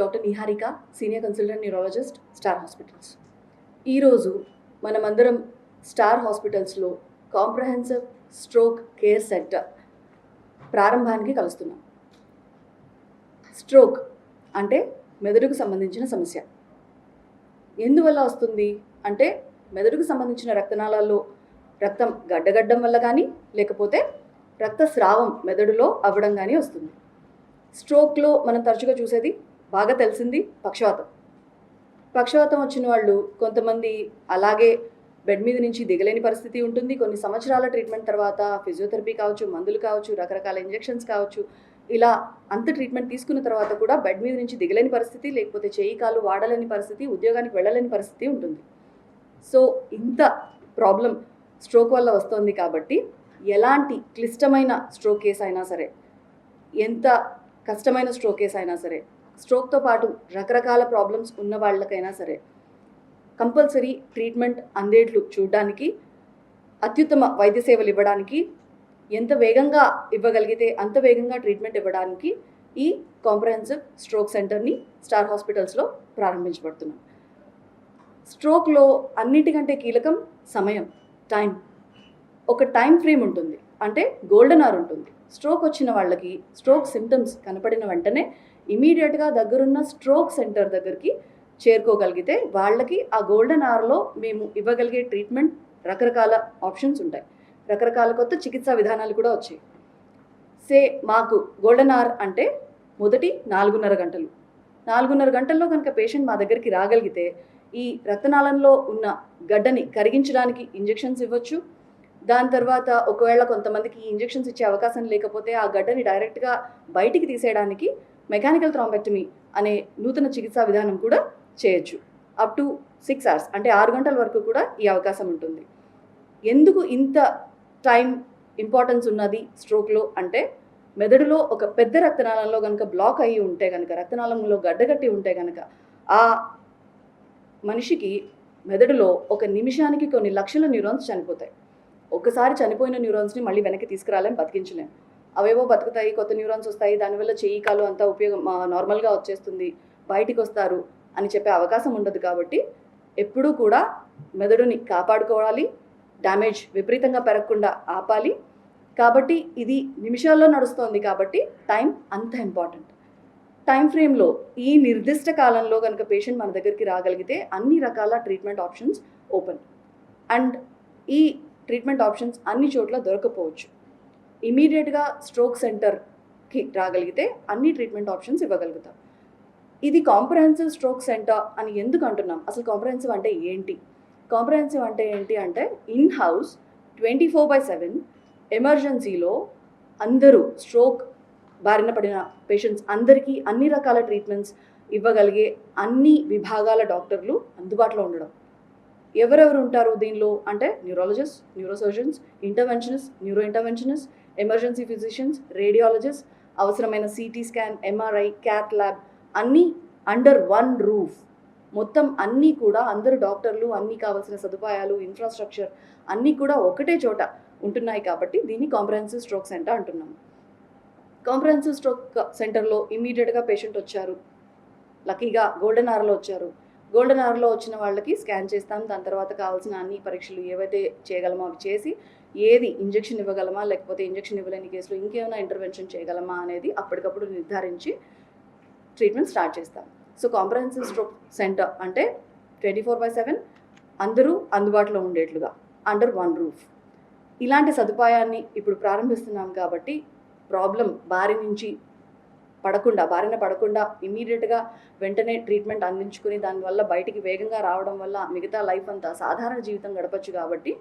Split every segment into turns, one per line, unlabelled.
Doctor Niharika senior consultant neurologist Star hospitals. ఈరోజు మనమందరం star హాస్పిటల్స్లో కాంప్రహెన్సివ్ స్ట్రోక్ కేర్ సెంటర్ ప్రారంభానికి కలుస్తున్నాం. స్ట్రోక్ అంటే మెదడుకు సంబంధించిన సమస్య. ఎందువల్ల వస్తుంది? అంటే మెదడుకు సంబంధించిన రక్తనాళాల్లో రక్తం గడ్డగడ్డం వల్ల కానీ లేకపోతే రక్తస్రావం మెదడులో అవ్వడం కానీ వస్తుంది. స్ట్రోక్లో మనం తరచుగా చూసేది బాగా తెలిసింది పక్షవాతం. పక్షవాతం వచ్చిన వాళ్ళు కొంతమంది అలాగే బెడ్ మీద నుంచి దిగలేని పరిస్థితి ఉంటుంది. కొన్ని సంవత్సరాల ట్రీట్మెంట్ తర్వాత ఫిజియోథెరపీ కావచ్చు మందులు కావచ్చు రకరకాల ఇంజెక్షన్స్ కావచ్చు ఇలా అంత ట్రీట్మెంట్ తీసుకున్న తర్వాత కూడా బెడ్ మీద నుంచి దిగలేని పరిస్థితి లేకపోతే చేయి కాలు వాడలేని పరిస్థితి ఉద్యోగానికి వెళ్ళలేని పరిస్థితి ఉంటుంది. సో ఇంత ప్రాబ్లం స్ట్రోక్ వల్ల వస్తుంది కాబట్టి ఎలాంటి క్లిష్టమైన స్ట్రోక్ కేసు అయినా సరే ఎంత కష్టమైన స్ట్రోక్ కేసు అయినా సరే స్ట్రోక్తో పాటు రకరకాల ప్రాబ్లమ్స్ ఉన్న వాళ్ళకైనా సరే కంపల్సరీ ట్రీట్మెంట్ అందేట్లు చూడడానికి అత్యుత్తమ వైద్య సేవలు ఇవ్వడానికి ఎంత వేగంగా ఇవ్వగలిగితే అంత వేగంగా ట్రీట్మెంట్ ఇవ్వడానికి ఈ కాంప్రహెన్సివ్ స్ట్రోక్ సెంటర్ని స్టార్ హాస్పిటల్స్లో ప్రారంభించబడుతున్నాం. స్ట్రోక్లో అన్నిటికంటే కీలకం సమయం టైం ఒక టైం ఫ్రేమ్ ఉంటుంది. అంటే గోల్డెన్ అవర్ ఉంటుంది. స్ట్రోక్ వచ్చిన వాళ్ళకి స్ట్రోక్ సిమ్టమ్స్ కనపడిన వెంటనే ఇమీడియట్గా దగ్గరున్న స్ట్రోక్ సెంటర్ దగ్గరికి చేరుకోగలిగితే వాళ్ళకి ఆ గోల్డెన్ అవర్లో మేము ఇవ్వగలిగే ట్రీట్మెంట్ రకరకాల ఆప్షన్స్ ఉంటాయి. రకరకాల కొత్త చికిత్సా విధానాలు కూడా వచ్చాయి. సే మాకు గోల్డెన్ అవర్ అంటే మొదటి నాలుగున్నర గంటలు. నాలుగున్నర గంటల్లో కనుక పేషెంట్ మా దగ్గరికి రాగలిగితే ఈ రక్తనాళంలో ఉన్న గడ్డని కరిగించడానికి ఇంజెక్షన్స్ ఇవ్వచ్చు. దాని తర్వాత ఒకవేళ కొంతమందికి ఈ ఇంజెక్షన్స్ ఇచ్చే అవకాశం లేకపోతే ఆ గడ్డని డైరెక్ట్గా బయటికి తీసేయడానికి మెకానికల్ థ్రాంబెక్టమీ అనే నూతన చికిత్సా విధానం కూడా చేయొచ్చు. అప్ టు సిక్స్ అవర్స్ అంటే ఆరు గంటల వరకు కూడా ఈ అవకాశం ఉంటుంది. ఎందుకు ఇంత టైం ఇంపార్టెన్స్ ఉన్నది స్ట్రోక్లో? అంటే మెదడులో ఒక పెద్ద రక్తనాళంలో కనుక బ్లాక్ అయ్యి ఉంటే కనుక రక్తనాళంలో గడ్డగట్టి ఉంటే కనుక ఆ మనిషికి మెదడులో ఒక నిమిషానికి కొన్ని లక్షల న్యూరాన్స్ చనిపోతాయి. ఒకసారి చనిపోయిన న్యూరాన్స్ని మళ్ళీ వెనక్కి తీసుకురాలేం బతికించలేం. అవేవో బతుకుతాయి కొత్త న్యూరాన్స్ వస్తాయి దానివల్ల చెయ్యి కాలు అంతా ఉపయోగం నార్మల్గా వచ్చేస్తుంది బయటికి వస్తారు అని చెప్పే అవకాశం ఉండదు కాబట్టి ఎప్పుడూ కూడా మెదడుని కాపాడుకోవాలి డ్యామేజ్ విపరీతంగా పెరగకుండా ఆపాలి. కాబట్టి ఇది నిమిషాల్లో నడుస్తోంది కాబట్టి టైం అంత ఇంపార్టెంట్ టైం ఫ్రేమ్లో ఈ నిర్దిష్ట కాలంలో కనుక పేషెంట్ మన దగ్గరికి రాగలిగితే అన్ని రకాల ట్రీట్మెంట్ ఆప్షన్స్ ఓపెన్ అండ్ ఈ ట్రీట్మెంట్ ఆప్షన్స్ అన్ని చోట్ల దొరకపోవచ్చు. ఇమీడియట్గా స్ట్రోక్ సెంటర్కి రాగలిగితే అన్ని ట్రీట్మెంట్ ఆప్షన్స్ ఇవ్వగలుగుతాం. ఇది కాంప్రహెన్సివ్ స్ట్రోక్ సెంటర్ అని ఎందుకు అంటున్నాం? అసలు కాంప్రహెన్సివ్ అంటే ఏంటి? కాంప్రహెన్సివ్ అంటే ఏంటి అంటే in house twenty four by seven ఎమర్జెన్సీలో అందరూ స్ట్రోక్ బారిన పడిన పేషెంట్స్ అందరికీ అన్ని రకాల ట్రీట్మెంట్స్ ఇవ్వగలిగే అన్ని విభాగాల డాక్టర్లు అందుబాటులో ఉండడం. ఎవరెవరు ఉంటారు దీనిలో? అంటే neurologist neurosurgeons interventionist neuro interventionist emergency physicians radiologist అవసరమైన CT scan MRI cath lab అన్నీ అండర్ వన్ రూఫ్ మొత్తం అన్నీ కూడా అందరు డాక్టర్లు అన్నీ కావాల్సిన సదుపాయాలు ఇన్ఫ్రాస్ట్రక్చర్ అన్నీ కూడా ఒకటే చోట ఉంటున్నాయి కాబట్టి దీన్ని కాంప్రహెన్సివ్ స్ట్రోక్ సెంటర్ అంటున్నాం కాంప్రహెన్సివ్ స్ట్రోక్ సెంటర్లో ఇమీడియట్గా పేషెంట్ వచ్చారు. లక్కీగా గోల్డెన్ అవర్లో వచ్చారు. గోల్డెన్ అవర్లో వచ్చిన వాళ్ళకి స్కాన్ చేస్తాం. దాని తర్వాత కావాల్సిన అన్ని పరీక్షలు ఏవైతే చేయగలమో అవి చేసి ఏది ఇంజెక్షన్ ఇవ్వగలమా లేకపోతే ఇంజెక్షన్ ఇవ్వలేని కేసులో ఇంకేమైనా ఇంటర్వెన్షన్ చేయగలమా అనేది అప్పటికప్పుడు నిర్ధారించి ట్రీట్మెంట్ స్టార్ట్ చేస్తాం. సో కాంప్రహెన్సివ్ స్ట్రోక్ సెంటర్ అంటే ట్వంటీ ఫోర్ బై సెవెన్ అందరూ అందుబాటులో ఉండేట్లుగా అండర్ వన్ రూఫ్ ఇలాంటి సదుపాయాన్ని ఇప్పుడు ప్రారంభిస్తున్నాం కాబట్టి ప్రాబ్లం బారి నుంచి పడకుండా బారిన పడకుండా ఇమీడియట్గా వెంటనే ట్రీట్మెంట్ అందించుకుని దానివల్ల బయటికి వేగంగా రావడం వల్ల మిగతా లైఫ్ అంతా సాధారణ జీవితం గడపచ్చు కాబట్టి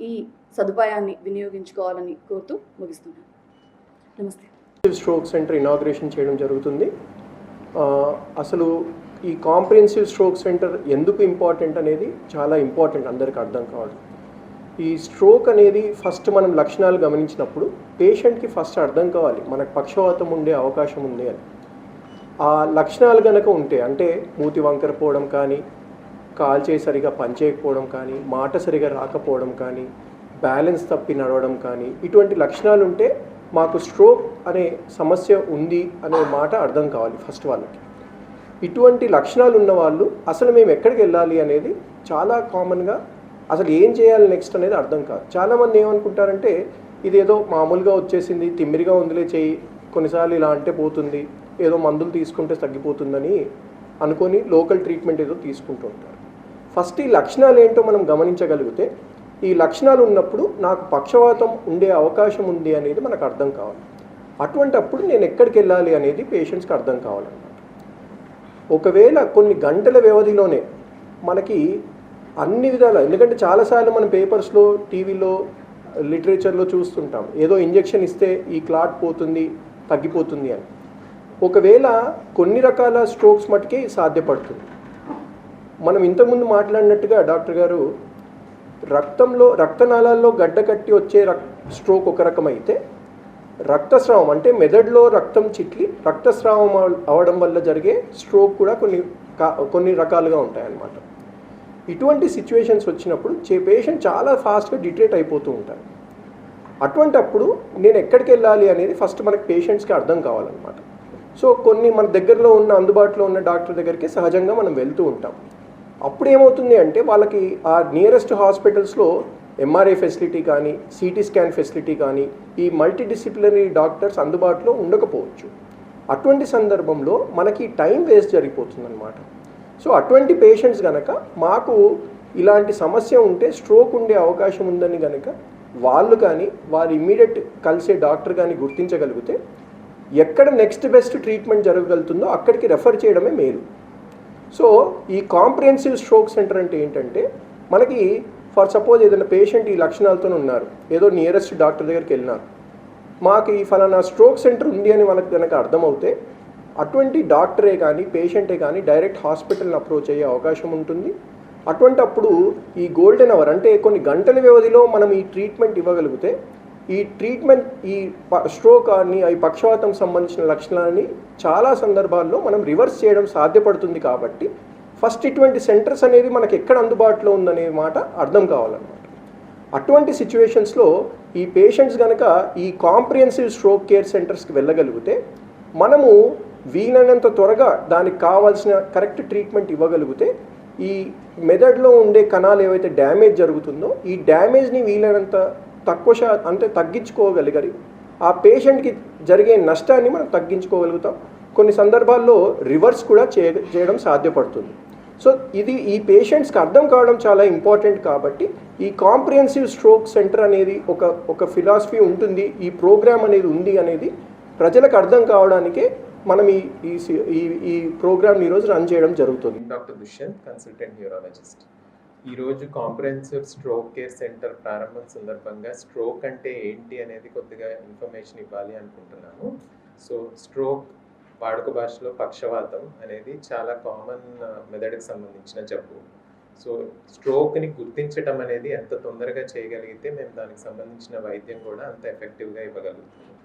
ఈ సదుపాయాన్ని వినియోగించుకోవాలని కోరుతూ ముగిస్తున్నాను. నమస్తే.
స్ట్రోక్ సెంటర్ ఇనాగ్రేషన్ చేయడం జరుగుతుంది. అసలు ఈ కాంప్రిహెన్సివ్ స్ట్రోక్ సెంటర్ ఎందుకు ఇంపార్టెంట్ అనేది చాలా ఇంపార్టెంట్ అందరికీ అర్థం కావాలి. ఈ స్ట్రోక్ అనేది ఫస్ట్ మనం లక్షణాలు గమనించినప్పుడు పేషెంట్కి ఫస్ట్ అర్థం కావాలి. మనకు పక్షవాతం ఉండే అవకాశం ఉంది అని. ఆ లక్షణాలు కనుక ఉంటే అంటే మూతి వంకర పోవడం కాల్ కాల్చే సరిగా పనిచేయకపోవడం కానీ మాట సరిగా రాకపోవడం కానీ బ్యాలెన్స్ తప్పి నడవడం కానీ ఇటువంటి లక్షణాలు ఉంటే మాకు స్ట్రోక్ అనే సమస్య ఉంది అనే మాట అర్థం కావాలి ఫస్ట్ వాళ్ళకి. ఇటువంటి లక్షణాలు ఉన్న వాళ్ళు అసలు మేము ఎక్కడికి వెళ్ళాలి అనేది చాలా కామన్గా అసలు ఏం చేయాలి నెక్స్ట్ అనేది అర్థం కాదు. చాలామంది ఏమనుకుంటారంటే ఇదేదో మామూలుగా వచ్చేసింది తిమ్మిరిగా ఉందిలే చేయి కొన్నిసార్లు ఇలా అంటే పోతుంది ఏదో మందులు తీసుకుంటే తగ్గిపోతుందని అనుకొని లోకల్ ట్రీట్మెంట్ ఏదో తీసుకుంటూ ఉంటారు. ఫస్ట్ ఈ లక్షణాలు ఏంటో మనం గమనించగలిగితే ఈ లక్షణాలు ఉన్నప్పుడు నాకు పక్షవాతం ఉండే అవకాశం ఉంది అనేది మనకు అర్థం కావాలి. అటువంటి అప్పుడు నేను ఎక్కడికి వెళ్ళాలి అనేది పేషెంట్స్కి అర్థం కావాలన్నమాట ఒకవేళ కొన్ని గంటల వ్యవధిలోనే మనకి అన్ని విధాల ఎందుకంటే చాలాసార్లు మనం పేపర్స్లో టీవీలో లిటరేచర్లో చూస్తుంటాం. ఏదో ఇంజెక్షన్ ఇస్తే ఈ క్లాట్ పోతుంది తగ్గిపోతుంది అని. ఒకవేళ కొన్ని రకాల స్ట్రోక్స్ మటుకే సాధ్యపడుతుంది. మనం ఇంతకుముందు మాట్లాడినట్టుగా డాక్టర్ గారు రక్తంలో రక్తనాళాల్లో గడ్డ కట్టి వచ్చే రక్ స్ట్రోక్ ఒక రకమైతే రక్తస్రావం అంటే మెదడులో రక్తం చిట్లి రక్తస్రావం అవడం వల్ల జరిగే స్ట్రోక్ కూడా కొన్ని కా- కొన్ని రకాలుగా ఉంటాయన్నమాట. ఇటువంటి సిచ్యువేషన్స్ వచ్చినప్పుడు చే పేషెంట్ చాలా ఫాస్ట్గా డిట్రేట్ అయిపోతూ ఉంటారు. అటువంటి అప్పుడు నేను ఎక్కడికి వెళ్ళాలి అనేది ఫస్ట్ మనకి పేషెంట్స్కి అర్థం కావాలన్నమాట. సో కొన్ని మన దగ్గరలో ఉన్న అందుబాటులో ఉన్న డాక్టర్ దగ్గరికి సహజంగా మనం వెళ్తూ ఉంటాం. అప్పుడు ఏమవుతుంది అంటే వాళ్ళకి ఆ నియరెస్ట్ హాస్పిటల్స్లో ఎంఆర్ఐ ఫెసిలిటీ కానీ సిటీ స్కాన్ ఫెసిలిటీ కానీ ఈ మల్టీడిసిప్లినరీ డాక్టర్స్ అందుబాటులో ఉండకపోవచ్చు. అటువంటి సందర్భంలో మనకి టైం వేస్ట్ జరిగిపోతుందన్నమాట. సో అటువంటి పేషెంట్స్ కనుక మాకు ఇలాంటి సమస్య ఉంటే స్ట్రోక్ ఉండే అవకాశం ఉందని కనుక వాళ్ళు కానీ వారు ఇమ్మీడియట్ కలిసే డాక్టర్ కానీ గుర్తించగలిగితే ఎక్కడ నెక్స్ట్ బెస్ట్ ట్రీట్మెంట్ జరగగలుగుతుందో అక్కడికి రెఫర్ చేయడమే మేలు. సో ఈ కాంప్రిహెన్సివ్ స్ట్రోక్ సెంటర్ అంటే ఏంటంటే మనకి ఫర్ సపోజ్ ఏదైనా పేషెంట్ ఈ లక్షణాలతో ఉన్నారు ఏదో నియరెస్ట్ డాక్టర్ దగ్గరికి వెళ్ళినారు. మాకు ఈ ఫలానా స్ట్రోక్ సెంటర్ ఉంది అని మనకు కనుక అర్థమవుతే అటువంటి డాక్టరే కానీ పేషెంటే కానీ డైరెక్ట్ హాస్పిటల్ని అప్రోచ్ అయ్యే అవకాశం ఉంటుంది. అటువంటి అప్పుడు ఈ గోల్డెన్ అవర్ అంటే కొన్ని గంటల వ్యవధిలో మనం ఈ ట్రీట్మెంట్ ఇవ్వగలిగితే ఈ ట్రీట్మెంట్ ఈ ప- స్ట్రోక్ కానీ ఈ పక్షవాతం సంబంధించిన లక్షణాలని చాలా సందర్భాల్లో మనం రివర్స్ చేయడం సాధ్యపడుతుంది కాబట్టి ఫస్ట్ ఇటువంటి సెంటర్స్ అనేది మనకు ఎక్కడ అందుబాటులో ఉందనే మాట అర్థం కావాలన్నమాట. అటువంటి సిచ్యువేషన్స్లో ఈ పేషెంట్స్ కనుక ఈ కాంప్రిహెన్సివ్ స్ట్రోక్ కేర్ సెంటర్స్కి వెళ్ళగలిగితే మనము వీలైనంత త్వరగా దానికి కావాల్సిన కరెక్ట్ ట్రీట్మెంట్ ఇవ్వగలిగితే ఈ మెదడులో ఉండే కణాలు ఏవైతే డ్యామేజ్ జరుగుతుందో ఈ డ్యామేజ్ని వీలైనంత తక్కువ శా అంటే తగ్గించుకోగలిగరి. ఆ పేషెంట్కి జరిగే నష్టాన్ని మనం తగ్గించుకోగలుగుతాం. కొన్ని సందర్భాల్లో రివర్స్ కూడా చేయ చేయడం సాధ్యపడుతుంది. సో ఇది ఈ పేషెంట్స్కి అర్థం కావడం చాలా ఇంపార్టెంట్ కాబట్టి ఈ కాంప్రిహెన్సివ్ స్ట్రోక్ సెంటర్ అనేది ఒక ఒక ఫిలాసఫీ ఉంటుంది. ఈ ప్రోగ్రామ్ అనేది ఉంది అనేది ప్రజలకు అర్థం కావడానికే మనం ఈ ఈ సి- ఈ ఈ ప్రోగ్రామ్ని ఈరోజు రన్ చేయడం జరుగుతుంది.
Doctor Dushyant consultant neurologist. ఈరోజు కాంప్రహెన్సివ్ స్ట్రోక్ కేర్ సెంటర్ ప్రారంభం సందర్భంగా స్ట్రోక్ అంటే ఏంటి అనేది కొద్దిగా ఇన్ఫర్మేషన్ ఇవ్వాలి అనుకుంటున్నాను. సో స్ట్రోక్ వాడుక భాషలో పక్షవాతం అనేది చాలా కామన్ మెదడుకు సంబంధించిన జబ్బు. సో స్ట్రోక్ని గుర్తించడం అనేది ఎంత తొందరగా చేయగలిగితే మేము దానికి సంబంధించిన వైద్యం కూడా అంత ఎఫెక్టివ్గా ఇవ్వగలుగుతాము.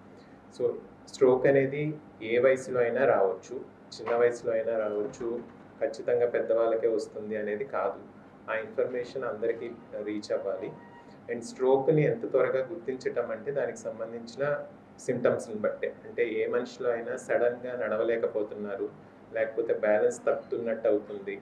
సో స్ట్రోక్ అనేది ఏ వయసులో అయినా రావచ్చు చిన్న వయసులో అయినా రావచ్చు ఖచ్చితంగా పెద్దవాళ్ళకే వస్తుంది అనేది కాదు. ఆ ఇన్ఫర్మేషన్ అందరికీ రీచ్ అవ్వాలి. అండ్ స్ట్రోక్ని ఎంత త్వరగా గుర్తించటం అంటే దానికి సంబంధించిన సిమ్టమ్స్ని బట్టే. అంటే ఏ మనిషిలో అయినా సడన్గా నడవలేకపోతున్నారు. లేకపోతే బ్యాలెన్స్ తప్పుతున్నట్టు అవుతుంది.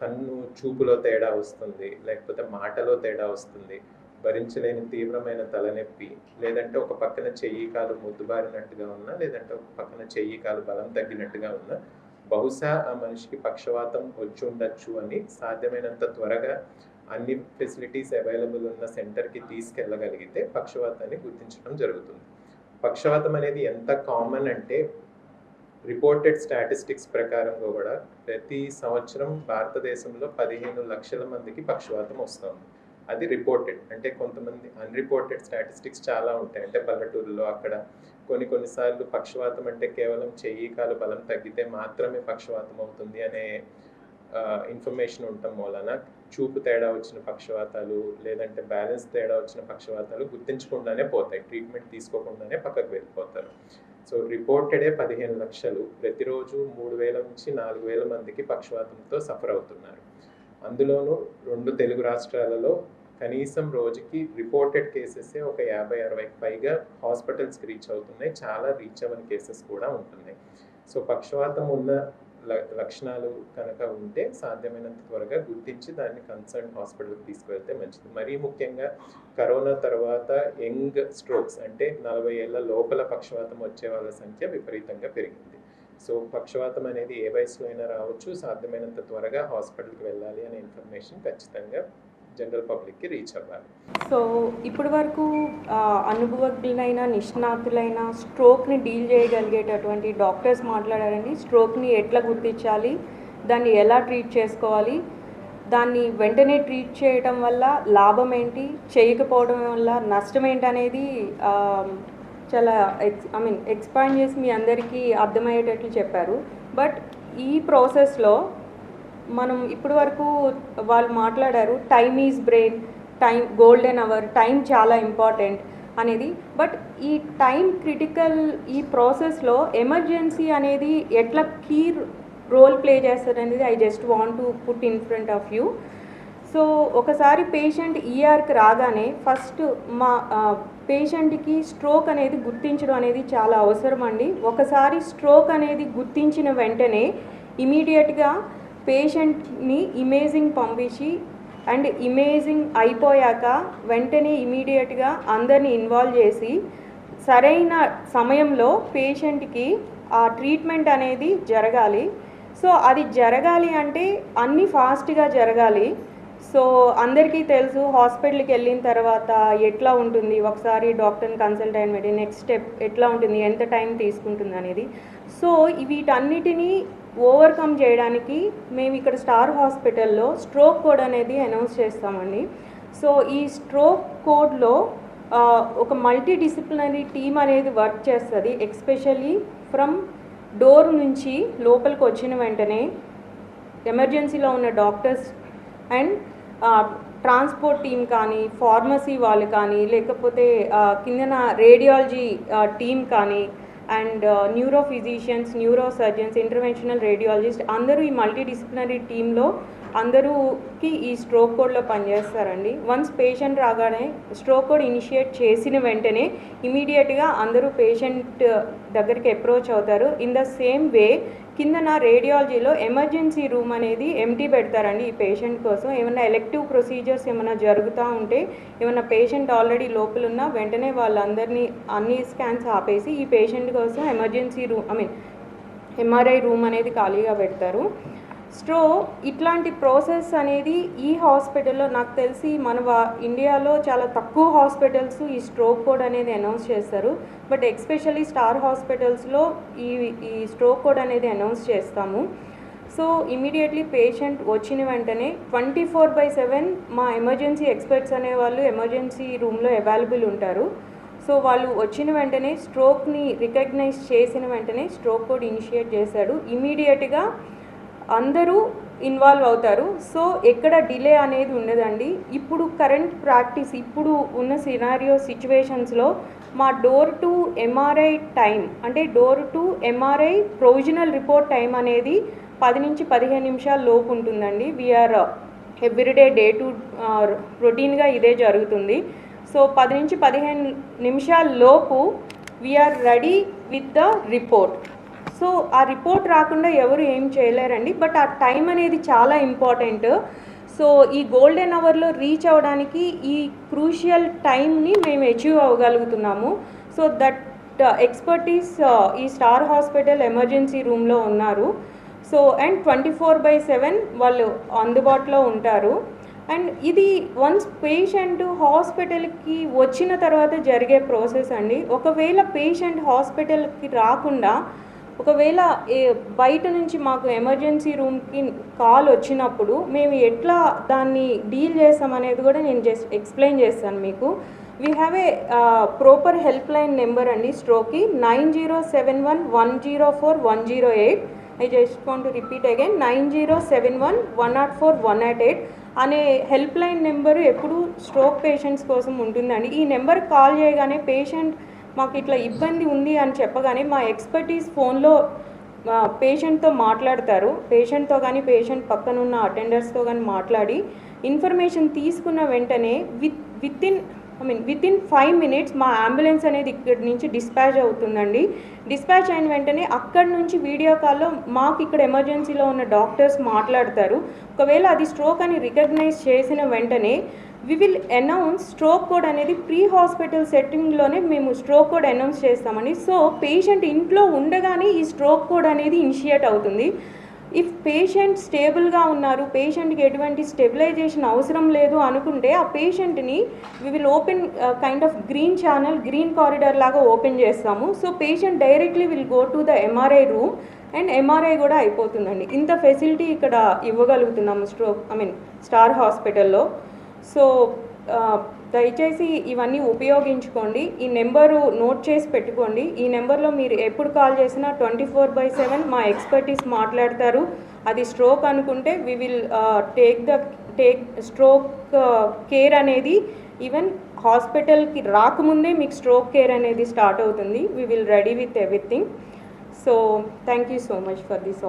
కన్ను చూపులో తేడా వస్తుంది. లేకపోతే మాటలో తేడా వస్తుంది. భరించలేని తీవ్రమైన తలనొప్పి. లేదంటే ఒక పక్కన చెయ్యి కాలు ముద్దుబారినట్టుగా ఉన్నా లేదంటే ఒక పక్కన చెయ్యి కాలు బలం తగ్గినట్టుగా ఉన్నా బహుశా ఆ మనిషికి పక్షవాతం వచ్చి ఉండొచ్చు అని సాధ్యమైనంత త్వరగా అన్ని ఫెసిలిటీస్ అవైలబుల్ ఉన్న సెంటర్కి తీసుకెళ్ళగలిగితే పక్షవాతాన్ని గుర్తించడం జరుగుతుంది. పక్షవాతం అనేది ఎంత కామన్ అంటే రిపోర్టెడ్ స్టాటిస్టిక్స్ ప్రకారం కూడా ప్రతి సంవత్సరం భారతదేశంలో పదిహేను లక్షల మందికి పక్షవాతం వస్తుంది. అది రిపోర్టెడ్ అంటే కొంతమంది అన్రిపోర్టెడ్ స్టాటిస్టిక్స్ చాలా ఉంటాయి. అంటే పల్లెటూరులో అక్కడ కొన్ని కొన్నిసార్లు పక్షవాతం అంటే కేవలం చెయ్యి కాలు బలం తగ్గితే మాత్రమే పక్షవాతం అవుతుంది అనే ఇన్ఫర్మేషన్ ఉండటం వలన చూపు తేడా వచ్చిన పక్షవాతాలు లేదంటే బ్యాలెన్స్ తేడా వచ్చిన పక్షవాతాలు గుర్తించకుండానే పోతాయి. ట్రీట్మెంట్ తీసుకోకుండానే పక్కకు వెళ్ళిపోతారు. సో రిపోర్టెడే పదిహేను లక్షలు. ప్రతిరోజు మూడు వేల నుంచి నాలుగు వేల మందికి పక్షవాతంతో సఫర్ అవుతున్నారు. అందులోనూ రెండు తెలుగు రాష్ట్రాలలో కనీసం రోజుకి రిపోర్టెడ్ కేసెసే ఒక యాభై అరవైకి పైగా హాస్పిటల్స్కి రీచ్ అవుతున్నాయి. చాలా రీచ్ అవ్వని కేసెస్ కూడా ఉంటున్నాయి. సో పక్షవాతం ఉన్న ల- లక్షణాలు కనుక ఉంటే సాధ్యమైనంత త్వరగా గుర్తించి దాన్ని కన్సర్న్ హాస్పిటల్కి తీసుకువెళ్తే మంచిది. మరీ ముఖ్యంగా కరోనా తర్వాత యంగ్ స్ట్రోక్స్ అంటే నలభై ఏళ్ళ లోపల పక్షవాతం వచ్చే వాళ్ళ సంఖ్య విపరీతంగా పెరిగింది. సో పక్షవాతం అనేది ఏ వయసులో అయినా రావచ్చు. సాధ్యమైనంత త్వరగా హాస్పిటల్కి వెళ్ళాలి అనే ఇన్ఫర్మేషన్ ఖచ్చితంగా జనరల్ పబ్లిక్కి రీచ్ అవ్వాలి.
సో ఇప్పటి వరకు అనుభవజ్ఞులైన నిష్ణాతులైన స్ట్రోక్ని డీల్ చేయగలిగేటటువంటి డాక్టర్స్ మాట్లాడారండి. స్ట్రోక్ని ఎట్లా గుర్తించాలి? దాన్ని ఎలా ట్రీట్ చేసుకోవాలి? దాన్ని వెంటనే ట్రీట్ చేయటం వల్ల లాభం ఏంటి? చేయకపోవడం వల్ల నష్టం ఏంటి అనేది చాలా ఎక్స్ ఐ మీన్ ఎక్స్పాండ్ చేసి మీ అందరికీ అర్థమయ్యేటట్లు చెప్పారు. బట్ ఈ ప్రాసెస్లో మనం ఇప్పటి వరకు వాళ్ళు మాట్లాడారు time is brain time golden hour time చాలా ఇంపార్టెంట్ అనేది. బట్ ఈ టైం క్రిటికల్ ఈ ప్రాసెస్లో ఎమర్జెన్సీ అనేది ఎట్లా కీ రోల్ ప్లే చేస్తారు అనేది I just want to put in front of you so ఒకసారి పేషెంట్ ఈఆర్కి రాగానే ఫస్ట్ మా పేషెంట్కి స్ట్రోక్ అనేది గుర్తించడం అనేది చాలా అవసరం అండి. ఒకసారి స్ట్రోక్ అనేది గుర్తించిన వెంటనే ఇమీడియట్గా పేషెంట్ని ఇమేజింగ్ పంపించి అండ్ ఇమేజింగ్ అయిపోయాక వెంటనే ఇమీడియట్గా అందరిని ఇన్వాల్వ్ చేసి సరైన సమయంలో పేషెంట్కి ఆ ట్రీట్మెంట్ అనేది జరగాలి. సో అది జరగాలి అంటే అన్నీ ఫాస్ట్గా జరగాలి. సో అందరికీ తెలుసు హాస్పిటల్కి వెళ్ళిన తర్వాత ఎట్లా ఉంటుంది? ఒకసారి డాక్టర్ని కన్సల్ట్ అయిన నెక్స్ట్ స్టెప్ ఎట్లా ఉంటుంది? ఎంత టైం తీసుకుంటుంది అనేది. సో వీటన్నిటినీ ఓవర్కమ్ చేయడానికి మేము ఇక్కడ స్టార్ హాస్పిటల్లో స్ట్రోక్ కోడ్ అనేది అనౌన్స్ చేస్తామండి. సో ఈ స్ట్రోక్ కోడ్లో ఒక మల్టీ డిసిప్లినరీ టీమ్ అనేది వర్క్ చేస్తుంది. ఎక్స్పెషల్లీ ఫ్రమ్ డోర్ నుంచి లోపలికి వచ్చిన వెంటనే ఎమర్జెన్సీలో ఉన్న డాక్టర్స్ అండ్ ట్రాన్స్పోర్ట్ టీమ్ కానీ ఫార్మసీ వాళ్ళు కానీ లేకపోతే కిందన రేడియాలజీ టీమ్ కానీ and neuro physicians neuro surgeons interventional radiologist అందరూ ఈ మల్టీడిసిప్లినరీ టీంలో అందరూకి ఈ స్ట్రోక్ కోడ్లో పనిచేస్తారండి. వన్స్ పేషెంట్ రాగానే స్ట్రోక్ కోడ్ ఇనిషియేట్ చేసిన వెంటనే ఇమీడియట్గా అందరూ పేషెంట్ దగ్గరికి అప్రోచ్ అవుతారు. ఇన్ ద సేమ్ వే కిందన రేడియాలజీలో ఎమర్జెన్సీ రూమ్ అనేది ఎంటీ పెడతారండి ఈ పేషెంట్ కోసం. ఏమైనా ఎలెక్టివ్ ప్రొసీజర్స్ ఏమైనా జరుగుతూ ఉంటే ఏమైనా పేషెంట్ ఆల్రెడీ లోపల ఉన్నా వెంటనే వాళ్ళందరినీ అన్ని స్కాన్స్ ఆపేసి ఈ పేషెంట్ కోసం emergency room I mean MRI room అనేది ఖాళీగా పెడతారు. సో ఇట్లాంటి ప్రాసెస్ అనేది ఈ హాస్పిటల్లో నాకు తెలిసి మన వా- ఇండియాలో చాలా తక్కువ హాస్పిటల్స్ ఈ స్ట్రోక్ కోడ్ అనేది అనౌన్స్ చేస్తారు. బట్ ఎక్స్పెషల్లీ స్టార్ హాస్పిటల్స్లో ఈ ఈ స్ట్రోక్ కోడ్ అనేది అనౌన్స్ చేస్తాము. సో ఇమీడియట్లీ పేషెంట్ వచ్చిన వెంటనే ట్వంటీ ఫోర్ బై సెవెన్ మా ఎమర్జెన్సీ ఎక్స్పర్ట్స్ అనే వాళ్ళు ఎమర్జెన్సీ రూమ్లో అవైలబుల్ ఉంటారు. సో వాళ్ళు వచ్చిన వెంటనే స్ట్రోక్ని రికగ్నైజ్ చేసిన వెంటనే స్ట్రోక్ కోడ్ ఇనిషియేట్ చేశాడు. ఇమీడియట్గా అందరూ ఇన్వాల్వ్ అవుతారు. సో ఎక్కడ డిలే అనేది ఉండదండి. ఇప్పుడు కరెంట్ ప్రాక్టీస్ ఇప్పుడు ఉన్న సినారియో సిచ్యువేషన్స్లో మా డోర్ టు ఎంఆర్ఐ టైం అంటే door to MRI provisional report time అనేది పది నుంచి పదిహేను నిమిషాల లోపు ఉంటుందండి. వీఆర్ ఎవ్రీడే డే టు రొటీన్గా ఇదే జరుగుతుంది. సో పది నుంచి పదిహేను నిమిషాల లోపు we are ready with the report so ఆ రిపోర్ట్ రాకుండా ఎవరు ఏం చేయలేరండి. బట్ ఆ టైం అనేది చాలా ఇంపార్టెంట్. సో ఈ గోల్డెన్ అవర్లో రీచ్ అవ్వడానికి ఈ క్రూషియల్ టైంని మేము అచీవ్ అవ్వగలుగుతున్నాము. సో దట్ ఎక్స్పర్టీస్ ఈ స్టార్ హాస్పిటల్ ఎమర్జెన్సీ రూమ్లో ఉన్నారు. So and twenty four by seven వాళ్ళు అందుబాటులో ఉంటారు. అండ్ ఇది వన్స్ పేషెంట్ హాస్పిటల్కి వచ్చిన తర్వాత జరిగే ప్రాసెస్ అండి. ఒకవేళ పేషెంట్ హాస్పిటల్కి రాకుండా ఒకవేళ బయట నుంచి మాకు ఎమర్జెన్సీ రూమ్కి కాల్ వచ్చినప్పుడు మేము ఎట్లా దాన్ని డీల్ చేస్తామనేది కూడా నేను జస్ట్ ఎక్స్ప్లెయిన్ చేస్తాను మీకు. We have a proper help line number అండి. స్ట్రోక్కి nine zero seven one one zero four one zero eight. I just want to repeat again nine zero seven one one not four one not eight అనే help line number ఎప్పుడు stroke patients కోసం ఉంటుందండి. ఈ number call చేయగానే patient మాకు ఇట్లా ఇబ్బంది ఉంది అని చెప్పగానే మా ఎక్స్పర్టీస్ ఫోన్లో పేషెంట్తో మాట్లాడతారు. పేషెంట్తో కానీ పేషెంట్ పక్కన ఉన్న అటెండర్స్తో కానీ మాట్లాడి ఇన్ఫర్మేషన్ తీసుకున్న వెంటనే with within I mean within five minutes మా అంబులెన్స్ అనేది ఇక్కడి నుంచి డిస్పాచ్ అవుతుందండి. డిస్పాచ్ అయిన వెంటనే అక్కడి నుంచి వీడియో కాల్లో మాకు ఇక్కడ ఎమర్జెన్సీలో ఉన్న డాక్టర్స్ మాట్లాడతారు. ఒకవేళ అది స్ట్రోక్ అని రికగ్నైజ్ చేసిన వెంటనే we will announce stroke code అనేది ప్రీ హాస్పిటల్ సెట్టింగ్లోనే మేము స్ట్రోక్ కోడ్ అనౌన్స్ చేస్తామని సో పేషెంట్ ఇంట్లో ఉండగానే ఈ స్ట్రోక్ కోడ్ అనేది ఇనిషియేట్ అవుతుంది. ఇఫ్ పేషెంట్ స్టేబుల్గా ఉన్నారు పేషెంట్కి ఎటువంటి స్టెబిలైజేషన్ అవసరం లేదు అనుకుంటే ఆ పేషెంట్ని we will open kind of green channel green corridor లాగా ఓపెన్ చేస్తాము. So patient directly will go to the MRI room and MRI కూడా అయిపోతుందండి. ఇంత ఫెసిలిటీ ఇక్కడ ఇవ్వగలుగుతున్నాము స్ట్రోక్ ఐ మీన్ స్టార్ హాస్పిటల్లో సో దయచేసి ఇవన్నీ ఉపయోగించుకోండి. ఈ నెంబరు నోట్ చేసి పెట్టుకోండి. ఈ నెంబర్లో మీరు ఎప్పుడు కాల్ చేసినా ట్వంటీ ఫోర్ బై సెవెన్ మా ఎక్స్పర్టీస్ మాట్లాడతారు. అది స్ట్రోక్ అనుకుంటే we will take the take stroke care అనేది ఈవెన్ హాస్పిటల్కి రాకముందే మీకు స్ట్రోక్ కేర్ అనేది స్టార్ట్ అవుతుంది. We will ready with everything. So thank you so much for this